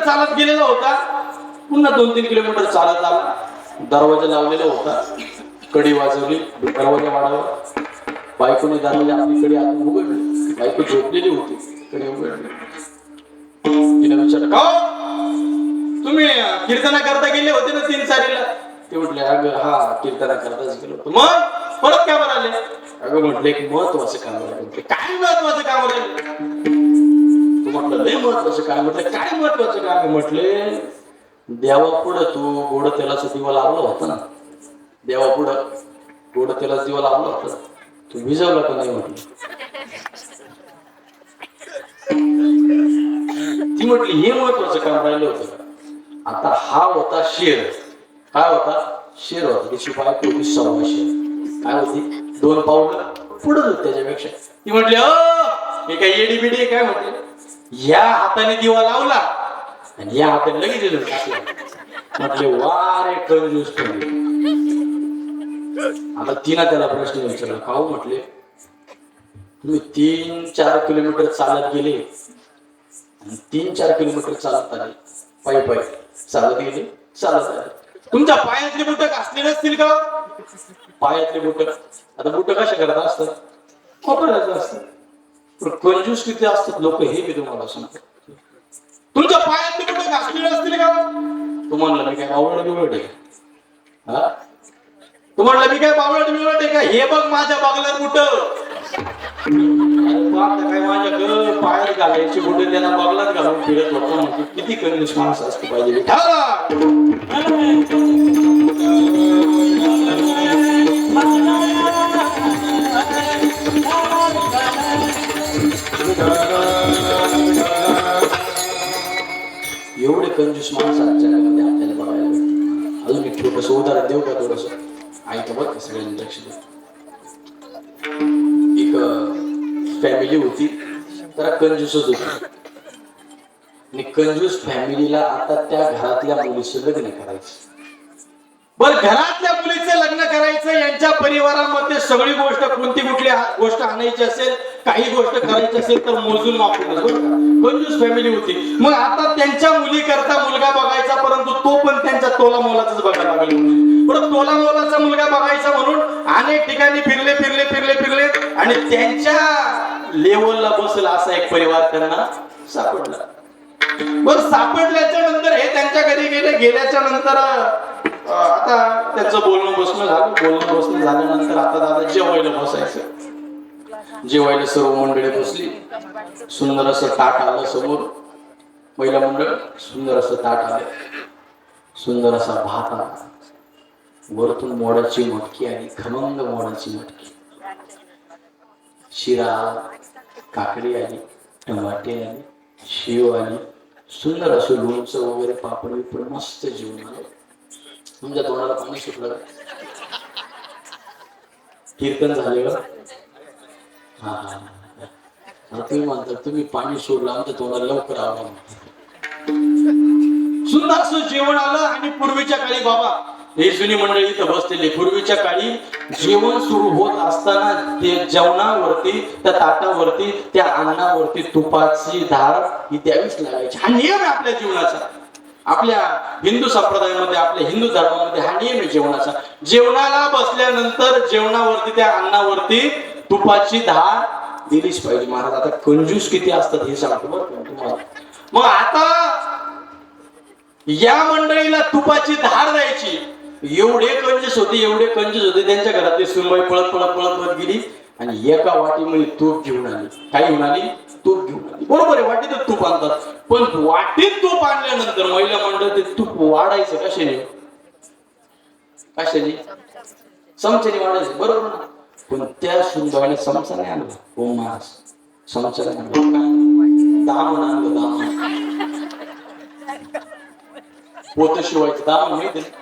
चालत गेलेला होता. पुन्हा दोन तीन किलोमीटर चालत आला. दरवाजा लावलेला होता. कडी वाजवली. दरवाजा वाढवला बायकोने दरवाजा आपली कडी आत उघडली. बायको झोपलेली होती. कडी उघडली. तिने विचारलं का हो? तुम्ही कीर्तना करता गेले होते ना तीन सारीला? ते म्हटले अगं हा कीर्तना करताच गेलो होतो. मग? परत का बरं आले? अगं म्हटले एक महत्वाचं काम आहे. काय महत्वाचं काम आहे? लय महत्वाचं काम म्हटलं काय महत्वाचं काम म्हटले? देवा पुढं तू गोड तेलाचा दिवा लावला होता ना. देवा पुढं गोड तेलाचा दिवा लावला होता. तू विजवला का नाही म्हटलं? ती म्हटली हे महत्वाचं काम राहिलं होतं. आता हा होता शेर. काय होता? शेर होता. तिची बायको होती सव्वा शेर. काय होती? दोन पाऊल पुढे त्याच्यापेक्षा. ती म्हटली अ हे काय येडी बिडी आहे काय? म्हटली. या हाताने दिवा लावला आणि या हाताने लगेच दिलं म्हटले वारे कंजूस आता तिनं त्याला प्रश्न विचारला. पाहू म्हटले तुम्ही तीन चार किलोमीटर चालत गेले आणि तीन चार किलोमीटर चालत आले. पायी पायी. चालत गेले चालत आले. तुमच्या पायातले बुट असले नसतील का? पायातले बुट. आता बुट कशा करत असतात? वापरायचं असतं. कंजूस किती असतात? लोक हे मी तुम्हाला सांगतो तुमच्या पायात तिकडे घासलेले असतील का? तुम्हाला मी काय आवड बिवड आहे हा? तुम्हाला मी काय बावळट बिवळट आहे का? हे बघ माझ्या बागल्यात बुट काय माझ्या घर पायात घालायची कुठे? त्यांना बगलात घालून फिरत होतो म्हणजे किती कंजूस माणसं असते पाहिजे. एवढे कंजूस माणसं आजच्या जगामध्ये आपल्याला बघायला भेटतात अजून एक छोटस उदाहरण देऊ का थोडस? ऐका बघ सगळ्यांनी लक्ष द्या. एक फॅमिली होती तर कंजूसच होती. आणि कंजूस फॅमिलीला आता त्या घरातल्या मुलीचं लग्न करायचं. बर घरातल्या मुलीचं लग्न करायचं यांच्या परिवारामध्ये सगळी गोष्ट कोणती कुठली गोष्ट आणायची असेल काही गोष्ट करायची असेल तर मोजून मापूनच कंजूस फॅमिली होती. मग आता त्यांच्या मुली करता मुलगा बघायचा परंतु तो पण त्यांच्या तोला मोलाचाच बघायला लागले. परत तोला मोलाचा मुलगा बघायचा म्हणून अनेक ठिकाणी फिरले फिरले फिरले फिरले आणि त्यांच्या लेवलला बसला असा एक परिवार त्यांना सापडला. बर सापडल्याच्या नंतर हे त्यांच्या घरी गेले. गेल्याच्यानंतर आता त्यांचं बोलणं बसणं झालं. बोलणं बसणं झाल्यानंतर आता दादा जेवायला बसायचं. जेवायला सर्व मंडळी बसली. सुंदर असं ताट आलं समोर. पहिलं मंडळ सुंदर असं ताट आलं. सुंदर असा भात आला. वरतून मोडाची मटकी आणि खमंग मोडाची मटकी. शिरा काकडी आली टमाटे आली शेव आली. सुंदर असं लोणचं वगैरे पापड बिपड मस्त जेवण आलं. तुमच्या तोंडाला पाणी सुटलं. कीर्तन झालेलं हा. हा हा. आता तुम्ही पाणी सोडलं आमच्या तोंडाला लवकर आलं सुंदर असं जेवण आलं आणि पूर्वीच्या काळी बाबा हे जुनी मंडळी इथं बसलेले पूर्वीच्या काळी जेवण सुरू होत असताना ते जेवणावरती त्या ताटावरती त्या अन्नावरती तुपाची धार ही द्यावीच लागायची. हा नियम आहे आपल्या जीवनाचा. आपल्या हिंदू संप्रदायामध्ये आपल्या हिंदू धर्मामध्ये हा नियम आहे जेवणाचा. जेवणाला बसल्यानंतर जेवणावरती त्या अन्नावरती तुपाची धार दिलीच पाहिजे. महाराज आता कंजूस किती असतात हे सांगतो बरं तुम्हाला. मग आता या मंडळीला तुपाची धार द्यायची. एवढे कंजूस होते एवढे कंजूस होते. त्यांच्या घरातली सुनबाई पळत पळत पळत पळत गेली. आणि एका वाटीमध्ये तूप घेऊन आली. काय घेऊन आली? तूप घेऊन आली. बरोबर आहे वाटीत तूप आणतात. पण वाटीत तूप आणल्यानंतर महिला मंडळ ते तूप वाढायचं कशाने? कशाने? चमच्याने वाढायचं. बरोबर ना? पण त्या सुनबाईने चमचा नाही आणला हो महाराज चमचा नाही आणला दामन आणलं दामन पोत शिवायचं दामन माहिती आहे?